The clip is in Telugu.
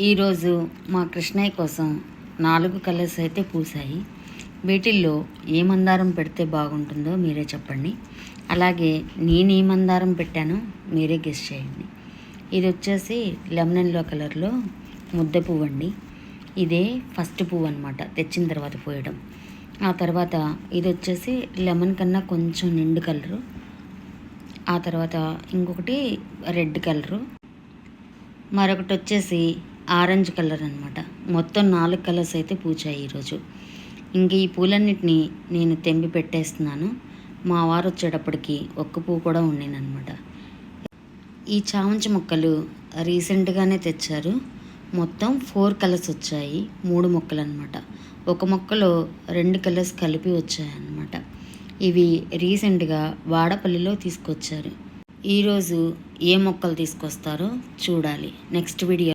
ఈరోజు మా కృష్ణయ్య కోసం నాలుగు కలర్స్ అయితే పూసాయి వీటిల్లో ఏ మందారం పెడితే బాగుంటుందో మీరే చెప్పండి. అలాగే నేను ఏ మందారం పెట్టానో మీరే గెస్ చేయండి. ఇది వచ్చేసి లెమన్ ఎల్లో కలర్లో ముద్ద పువ్వు అండి. ఇదే ఫస్ట్ పువ్వు అనమాట తెచ్చిన తర్వాత పోయడం. ఆ తర్వాత ఇది వచ్చేసి లెమన్ కన్నా కొంచెం నిండు కలరు. ఆ తర్వాత ఇంకొకటి రెడ్ కలరు. మరొకటి వచ్చేసి ఆరెంజ్ కలర్ అనమాట మొత్తం నాలుగు కలర్స్ అయితే పూచాయి ఈరోజు. ఇంక ఈ పూలన్నిటిని నేను తెంపి పెట్టేస్తున్నాను. మా వారు వచ్చేటప్పటికి ఒక్క పువ్వు కూడా ఉండేనమాట ఈ చామంచి మొక్కలు రీసెంట్గానే తెచ్చారు. మొత్తం ఫోర్ కలర్స్ వచ్చాయి. మూడు మొక్కలు అనమాట ఒక మొక్కలో రెండు కలర్స్ కలిపి వచ్చాయి అన్నమాట ఇవి రీసెంట్గా వాడపల్లిలో తీసుకొచ్చారు. ఈరోజు ఏ మొక్కలు తీసుకొస్తారో చూడాలి. Next video